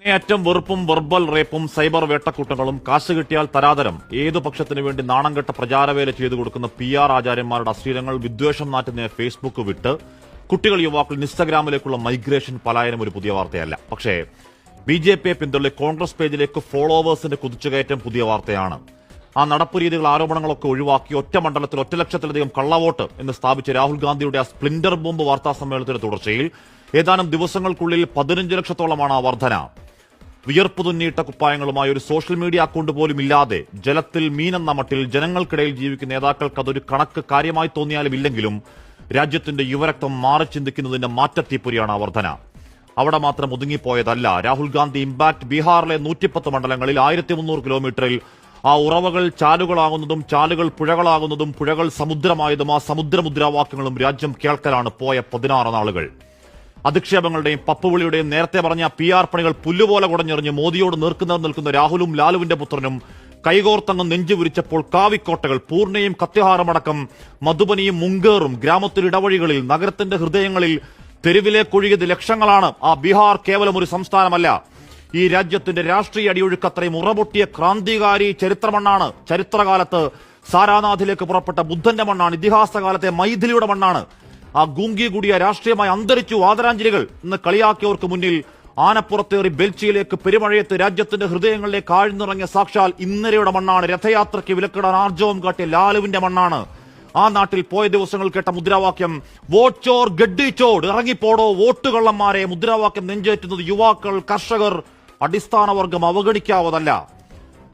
അങ്ങേയറ്റം വെറുപ്പും verbal റേപ്പും cyber വേട്ടക്കൂട്ടങ്ങളും കാശ് കിട്ടിയാൽ തരാതരം. ഏതു പക്ഷത്തിനു വേണ്ടി നാണംകെട്ട പ്രചാരവേല ചെയ്തു കൊടുക്കുന്ന പി ആർ ആചാര്യന്മാരുടെ അശ്ലീലങ്ങൾ വിദ്വേഷം നാറ്റുന്ന ഫേസ്ബുക്ക് വിട്ട് കുട്ടികൾ യുവാക്കൾ ഇൻസ്റ്റഗ്രാമിലേക്കുള്ള മൈഗ്രേഷൻ പലായനം ഒരു പുതിയ വാർത്തയല്ല. പക്ഷേ ബി ജെ പിയെ പിന്തള്ളി കോൺഗ്രസ് പേജിലേക്ക് ഫോളോവേഴ്സിന്റെ കുതിച്ചുകയറ്റം പുതിയ വാർത്തയാണ്. ആ നടപ്പ് രീതികൾ ആരോപണങ്ങളൊക്കെ ഒഴിവാക്കി ഒറ്റ മണ്ഡലത്തിൽ ഒറ്റ ലക്ഷത്തിലധികം കള്ളവോട്ട് എന്ന് സ്ഥാപിച്ച രാഹുൽ ഗാന്ധിയുടെ ആ സ്പ്ലിൻഡർ ബോംബ് വാർത്താ സമ്മേളനത്തിന്റെ തുടർച്ചയിൽ ഏതാനും ദിവസങ്ങൾക്കുള്ളിൽ പതിനഞ്ച് ലക്ഷത്തോളമാണ് ആ വർധന. വിയർപ്പ് തുന്നിയിട്ട കുപ്പായങ്ങളുമായി ഒരു സോഷ്യൽ മീഡിയ അക്കൗണ്ട് പോലും ഇല്ലാതെ ജലത്തിൽ മീനെന്ന മട്ടിൽ ജനങ്ങൾക്കിടയിൽ ജീവിക്കുന്ന നേതാക്കൾക്ക് അതൊരു കണക്ക് കാര്യമായി തോന്നിയാലും ഇല്ലെങ്കിലും രാജ്യത്തിന്റെ യുവരക്തം മാറി ചിന്തിക്കുന്നതിന്റെ മാറ്റത്തീപ്പുരിയാണ് വർധന അവിടെ മാത്രം ഒതുങ്ങിപ്പോയതല്ല രാഹുൽ ഗാന്ധി ഇമ്പാക്ട് ബീഹാറിലെ നൂറ്റിപ്പത്ത് മണ്ഡലങ്ങളിൽ ആയിരത്തി മുന്നൂറ് കിലോമീറ്ററിൽ ആ ഉറവകൾ ചാലുകളാകുന്നതും ചാലുകൾ പുഴകളാകുന്നതും പുഴകൾ സമുദ്രമായതും ആ സമുദ്രമുദ്രാവാക്യങ്ങളും രാജ്യം കേൾക്കലാണ് പോയ പതിനാറ് നാളുകൾ. അധിക്ഷേപങ്ങളുടെയും പപ്പുവിളിയുടെയും നേരത്തെ പറഞ്ഞ പി ആർ പണികൾ പുല്ലുപോലെ കുടഞ്ഞെറിഞ്ഞ് മോദിയോട് നീർക്കുന്നവർ നിൽക്കുന്ന രാഹുലും ലാലുവിന്റെ പുത്രനും കൈകോർത്തങ്ങ് നെഞ്ചു വിരിച്ചപ്പോൾ കാവിക്കോട്ടകൾ പൂർണയും കത്യഹാരമടക്കം മധുബനിയും മുങ്കേറും ഗ്രാമത്തിൽ ഇടവഴികളിൽ നഗരത്തിന്റെ ഹൃദയങ്ങളിൽ തെരുവിലേക്കൊഴുകിയത് ലക്ഷങ്ങളാണ്. ആ ബീഹാർ കേവലം ഒരു സംസ്ഥാനമല്ല. ഈ രാജ്യത്തിന്റെ രാഷ്ട്രീയ അടിയൊഴുക്ക് അത്രയും ഉറപൊട്ടിയ ക്രാന്തികാരി ചരിത്രമണ്ണാണ്. ചരിത്രകാലത്ത് സാരാനാഥിലേക്ക് പുറപ്പെട്ട ബുദ്ധന്റെ മണ്ണാണ്. ഇതിഹാസകാലത്തെ മൈഥിലിയുടെ മണ്ണാണ്. ആ ഗൂങ്കി കൂടിയ രാഷ്ട്രീയമായി അന്തരിച്ചു ആദരാഞ്ജലികൾ എന്ന് കളിയാക്കിയവർക്ക് മുന്നിൽ ആനപ്പുറത്തേറി ബെൽച്ചിയിലേക്ക് പെരുമഴയത്ത് രാജ്യത്തിന്റെ ഹൃദയങ്ങളിലേക്ക് ആഴ്ന്നിറങ്ങിയ സാക്ഷാൽ ഇന്നലെയുടെ മണ്ണാണ്. രഥയാത്രയ്ക്ക് വിലക്കിടാൻ ആർജവം കാട്ടിയ ലാലുവിന്റെ മണ്ണാണ്. ആ നാട്ടിൽ പോയ ദിവസങ്ങൾ കേട്ട മുദ്രാവാക്യം വോട്ടോർ ഗഡ്ഡിച്ചോട് ഇറങ്ങിപ്പോടോ വോട്ടുകള്ളന്മാരെ മുദ്രാവാക്യം നെഞ്ചേറ്റുന്നത് യുവാക്കൾ കർഷകർ അടിസ്ഥാന വർഗം അവഗണിക്കാവതല്ല.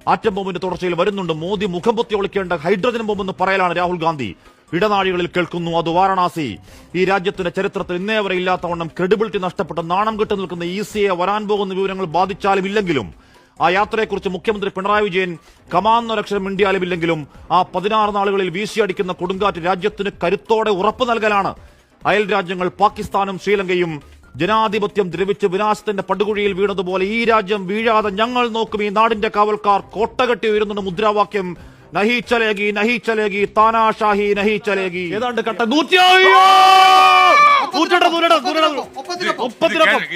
ആറ്റം ബോംബിന്റെ തുടർച്ചയിൽ വരുന്നുണ്ട്. മോദി മുഖം പൊത്തി ഒളിക്കേണ്ട ഹൈഡ്രജൻ ബോംബ് എന്ന് പറയലാണ് രാഹുൽ ഗാന്ധി. ഇടനാഴികളിൽ കേൾക്കുന്നു. അത് വാരണാസി. ഈ രാജ്യത്തിന്റെ ചരിത്രത്തിൽ ഇന്നേ വരെ ഇല്ലാത്തവണ്ണം ക്രെഡിബിലിറ്റി നഷ്ടപ്പെട്ട നാണം കെട്ടു നിൽക്കുന്ന ഇ സിയെ വരാൻ പോകുന്ന വിവരങ്ങൾ ബാധിച്ചാലും ഇല്ലെങ്കിലും ആ യാത്രയെക്കുറിച്ച് മുഖ്യമന്ത്രി പിണറായി വിജയൻ കമാന്നൊരക്ഷരം മിണ്ടിയാലും ഇല്ലെങ്കിലും ആ പതിനാറ് നാളുകളിൽ വീശിയടിക്കുന്ന കൊടുങ്കാറ്റ് രാജ്യത്തിന് കരുത്തോടെ ഉറപ്പ് നൽകലാണ്. അയൽ രാജ്യങ്ങൾ പാകിസ്ഥാനും ശ്രീലങ്കയും ജനാധിപത്യം ദ്രവിച്ച് വിനാശത്തിന്റെ പടുകുഴിയിൽ വീണതുപോലെ ഈ രാജ്യം വീഴാതെ ഞങ്ങൾ നോക്കും. ഈ നാടിന്റെ കാവൽക്കാർ കോട്ടകെട്ടി ഉയരുന്നുണ്ട് മുദ്രാവാക്യം. നഹി ചലേഗി നഹി ചലേഗി താനാഷാഹി നഹി ചലേഗി ഏതാണ്ട് കട്ട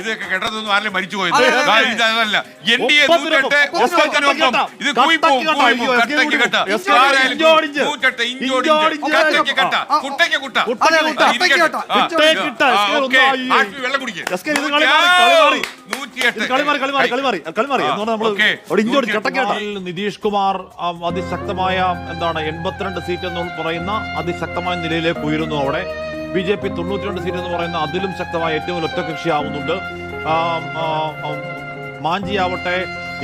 ഇതൊക്കെ കേട്ടതൊന്നും ആരും മരിച്ചു പോയത്. ഇതല്ല. എൻ ഡി എ നൂറ്റെട്ട് ഇത് കട്ടയ്ക്ക് കട്ട. നൂറ്റെട്ട് ഇഞ്ചോടിഞ്ച് കട്ട. കുട്ടയ്ക്ക് കുട്ട. വെള്ളം കുടിക്ക്. നിതീഷ് കുമാർ ആ, അതിശക്തമായ എന്താണ് എൺപത്തിരണ്ട് സീറ്റ് എന്ന് പറയുന്ന അതിശക്തമായ നിലയിലേക്ക് ഉയരുന്നു അവിടെ. ബി ജെ പി തൊണ്ണൂറ്റിരണ്ട് സീറ്റ് എന്ന് പറയുന്ന അതിലും ശക്തമായ ഏറ്റവും ഒറ്റകക്ഷിയാവുന്നുണ്ട് മാഞ്ചിയാവട്ടെ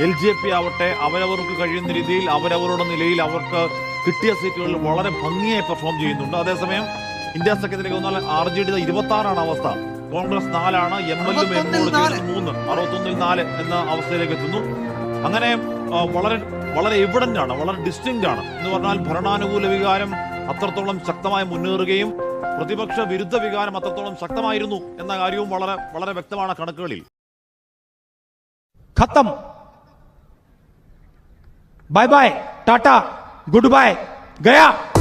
എൽ ജെ പി ആവട്ടെ അവരവർക്ക് കഴിയുന്ന രീതിയിൽ അവരവരുടെ നിലയിൽ അവർക്ക് കിട്ടിയ സീറ്റുകളിൽ വളരെ ഭംഗിയായി പെർഫോം ചെയ്യുന്നുണ്ട്. അതേസമയം ഇന്ത്യ സഖ്യത്തിലേക്ക് വന്നാൽ ആർ ജെ ഡി ഇരുപത്തി ആറാണ് അവസ്ഥ. കോൺഗ്രസ് നാലാണ് എം എൽ മൂന്ന്. അറുപത്തൊന്നിൽ നാല് എന്ന അവസ്ഥയിലേക്ക് എത്തുന്നു. അങ്ങനെ വളരെ വളരെ എവിഡന്റ് ആണ് വളരെ ഡിസ്റ്റിങ് ആണ്. എന്ന് പറഞ്ഞാൽ ഭരണാനുകൂല വികാരം അത്രത്തോളം ശക്തമായി മുന്നേറുകയും പ്രതിപക്ഷ വിരുദ്ധ വികാരം അത്രത്തോളം ശക്തമായിരുന്നു എന്ന കാര്യവും വളരെ വളരെ വ്യക്തമാണ് കണക്കുകളിൽ. ഖത്തം. Bye bye tata good bye Gaya.